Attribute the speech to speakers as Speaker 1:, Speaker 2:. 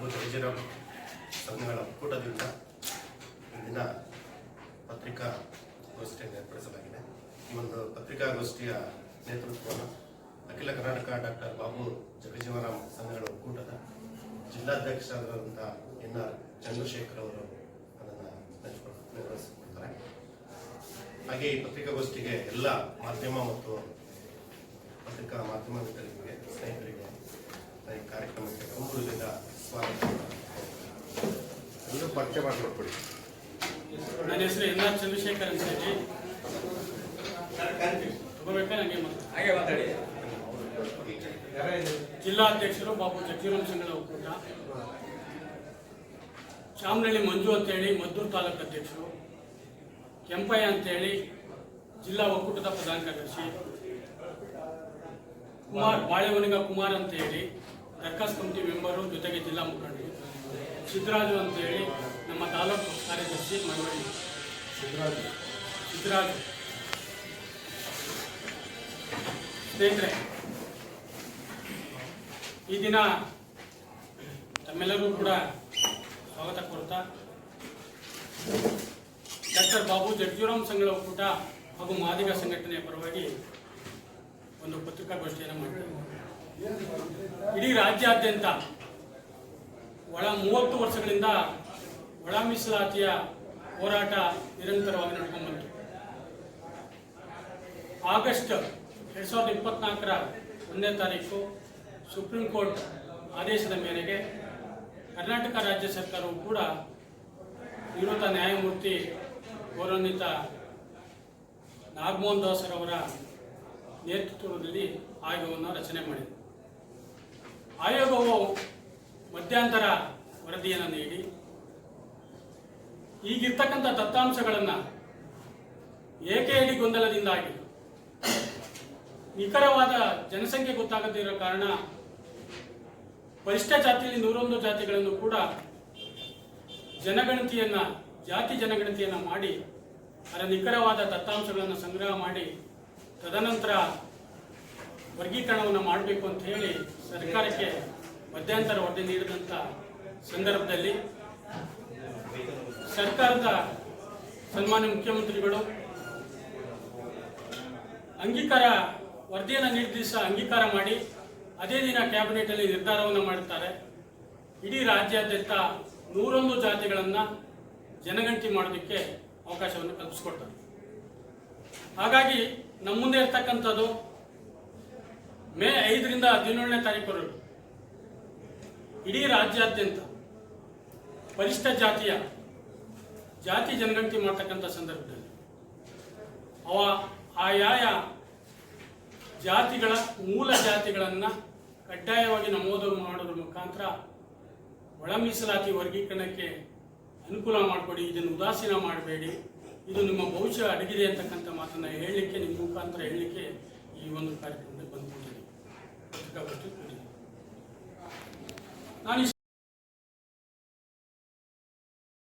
Speaker 1: ಹಾಗೂ ಜಯಜರಾಮ್ ಸಂಘಗಳ ಒಕ್ಕೂಟದಿಂದ ಇಂದಿನ ಪತ್ರಿಕಾಗೋಷ್ಠಿಯನ್ನು ಏರ್ಪಡಿಸಲಾಗಿದೆ. ಈ ಒಂದು ಪತ್ರಿಕಾಗೋಷ್ಠಿಯ ನೇತೃತ್ವವನ್ನು ಅಖಿಲ ಕರ್ನಾಟಕ ಡಾಕ್ಟರ್ ಬಾಬು ಜಗಜೀವರಾಮ್ ಸಂಘಗಳ ಒಕ್ಕೂಟದ ಜಿಲ್ಲಾಧ್ಯಕ್ಷರಾದಂಥ ಎನ್ ಆರ್ ಚಂದ್ರಶೇಖರ್ ಅವರು ಅದನ್ನು ನೆಚ್ಕೊಂಡು ನಿರ್ವಹಿಸಿಕೊಡ್ತಾರೆ ಹಾಗೆ ಈ ಪತ್ರಿಕಾಗೋಷ್ಠಿಗೆ ಎಲ್ಲ ಮಾಧ್ಯಮ ಮತ್ತು ಪತ್ರಿಕಾ ಮಾಧ್ಯಮ ಮಿತ್ರರಿಗೆ, ಸ್ನೇಹಿತರಿಗೆ ಕಾರ್ಯಕ್ರಮಕ್ಕೆ ತುಂಬುವುದರಿಂದ ಸ್ವಾಗತ
Speaker 2: ಎಲ್ಲರೂ ಪರಿಚಯ ಮಾಡಿಕೊಟ್ಬಿಡಿ.
Speaker 3: ನನ್ನ ಹೆಸರು ಎನ್ ಚಂದ್ರಶೇಖರ್ ಅಂತ ಹೇಳಿ.
Speaker 4: ಹಾಗೆ ಮಾತಾಡಿ.
Speaker 3: ಜಿಲ್ಲಾಧ್ಯಕ್ಷರು ಬಾಬು ಜಗಜೀವರಾಮ್ ಸಂಘದ ಒಕ್ಕೂಟ. ಚಾಮನಹಳ್ಳಿ ಮಂಜು ಅಂತೇಳಿ ಮದ್ದೂರು ತಾಲೂಕು ಅಧ್ಯಕ್ಷರು. ಕೆಂಪಯ್ಯ ಅಂತೇಳಿ ಜಿಲ್ಲಾ ಒಕ್ಕೂಟದ ಪ್ರಧಾನ ಕಾರ್ಯದರ್ಶಿ. ಕುಮಾರ್ ಬಾಳೆವನಿಗ ಕುಮಾರ್ ಅಂತ ಹೇಳಿ. ದರ್ಖಾಸ್ ಕಮಿಟಿ ಮೆಂಬರು ಜೊತೆಗೆ ಜಿಲ್ಲಾ ಮುಖಂಡರು. ಸಿದ್ದರಾಜು ಅಂತ ಹೇಳಿ ನಮ್ಮ ತಾಲೂಕು ಕಾರ್ಯದರ್ಶಿ ಮಳವಳ್ಳಿ ಸಿದ್ದರಾಜು ಸ್ನೇಹಿತರೆ ಈ ದಿನ ತಮ್ಮೆಲ್ಲರೂ ಕೂಡ ಸ್ವಾಗತ ಕೊಡ್ತಾ ಡಾಕ್ಟರ್ ಬಾಬು ಜಡ್ಜೂರಾಮ್ ಸಂಘಳ ಒಕ್ಕೂಟ ಹಾಗೂ ಮಾದಿಗ ಸಂಘಟನೆಯ ಪರವಾಗಿ ಒಂದು ಪತ್ರಿಕಾಗೋಷ್ಠಿಯನ್ನು ಮಾಡಿದ್ದೇವೆ ಇಡೀ ರಾಜ್ಯಾದ್ಯಂತ ಒಳ ಮೂವತ್ತು ವರ್ಷಗಳಿಂದ ಒಳ ಮೀಸಲಾತಿಯ ಹೋರಾಟ ನಿರಂತರವಾಗಿ ನಡ್ಕೊಂಡ್ಬಂತು. ಆಗಸ್ಟ್ ಎರಡ್ ಸಾವಿರದ ಇಪ್ಪತ್ನಾಲ್ಕರ ಒಂದನೇ ತಾರೀಕು ಸುಪ್ರೀಂ ಕೋರ್ಟ್ ಆದೇಶದ ಮೇರೆಗೆ ಕರ್ನಾಟಕ ರಾಜ್ಯ ಸರ್ಕಾರವು ಕೂಡ ನಿವೃತ್ತ ನ್ಯಾಯಮೂರ್ತಿ ಗೌರವಾನ್ವಿತ ನಾಗಮೋಹನ್ ದಾಸರವರ ನೇತೃತ್ವದಲ್ಲಿ ಆಯೋಗವನ್ನು ರಚನೆ ಮಾಡಿದೆ. ಆಯೋಗವು ಮಧ್ಯಂತರ ವರದಿಯನ್ನು ನೀಡಿ. ಈಗಿರ್ತಕ್ಕಂಥ ದತ್ತಾಂಶಗಳನ್ನು ಏಕೆಯಡಿ ಗೊಂದಲದಿಂದಾಗಿ? ನಿಖರವಾದ ಜನಸಂಖ್ಯೆ ಗೊತ್ತಾಗದಿರೋ ಕಾರಣ ಪರಿಷ್ಠ ಜಾತಿಯಲ್ಲಿ ನೂರೊಂದು ಜಾತಿಗಳನ್ನು ಕೂಡ ಜನಗಣತಿಯನ್ನ, ಜಾತಿ ಜನಗಣತಿಯನ್ನ ಮಾಡಿ, ಅದರ ನಿಖರವಾದ ದತ್ತಾಂಶಗಳನ್ನು ಸಂಗ್ರಹ ಮಾಡಿ, ತದನಂತರ ವರ್ಗೀಕರಣವನ್ನು ಮಾಡಬೇಕು ಅಂತ ಹೇಳಿ ಸರ್ಕಾರಕ್ಕೆ ಮಧ್ಯಂತರ ವರದಿ ನೀಡಿದಂಥ ಸಂದರ್ಭದಲ್ಲಿ ಸರ್ಕಾರದ ಸನ್ಮಾನ್ಯ ಮುಖ್ಯಮಂತ್ರಿಗಳು ಅಂಗೀಕಾರ ವರದಿಯನ್ನು ನಿರ್ದೇಶ ಅಂಗೀಕಾರ ಮಾಡಿ ಅದೇ ದಿನ ಕ್ಯಾಬಿನೆಟಲ್ಲಿ ನಿರ್ಧಾರವನ್ನು ಮಾಡುತ್ತಾರೆ. ಇಡೀ ರಾಜ್ಯಾದ್ಯಂತ ನೂರೊಂದು ಜಾತಿಗಳನ್ನು ಜನಗಣತಿ ಮಾಡೋದಕ್ಕೆ ಅವಕಾಶವನ್ನು ಕಲ್ಪಿಸ್ಕೊಡ್ತಾರೆ. ಹಾಗಾಗಿ ನಮ್ಮ ಮುಂದೆ ಇರ್ತಕ್ಕಂಥದ್ದು ಮೇ ಐದರಿಂದ ಹದಿನೇಳನೇ ತಾರೀಕುವರೆಗೂ ಇಡೀ ರಾಜ್ಯಾದ್ಯಂತ ಪರಿಷ್ಠ ಜಾತಿಯ ಜಾತಿ ಜನಗಣತಿ ಮಾಡ್ತಕ್ಕಂಥ ಸಂದರ್ಭದಲ್ಲಿ ಅವ ಆಯಾಯ ಜಾತಿಗಳ ಮೂಲ ಜಾತಿಗಳನ್ನು ಕಡ್ಡಾಯವಾಗಿ ನಮೂದು ಮಾಡೋದ್ರ ಮುಖಾಂತರ ಒಳ ಮೀಸಲಾತಿ ವರ್ಗೀಕರಣಕ್ಕೆ ಅನುಕೂಲ ಮಾಡಿಕೊಡಿ, ಇದನ್ನು ಉದಾಸೀನ ಮಾಡಬೇಡಿ. ಇದು ನಿಮ್ಮ ಭವಿಷ್ಯ ಅಡಗಿದೆ ಅಂತಕ್ಕಂಥ ಮಾತನ್ನು ಹೇಳಲಿಕ್ಕೆ, ನಿಮ್ಮ ಮುಖಾಂತರ ಹೇಳಲಿಕ್ಕೆ ಈ ಒಂದು ಕಾರ್ಯಕ್ರಮದಲ್ಲಿ 것이라고 듣고 있는 나는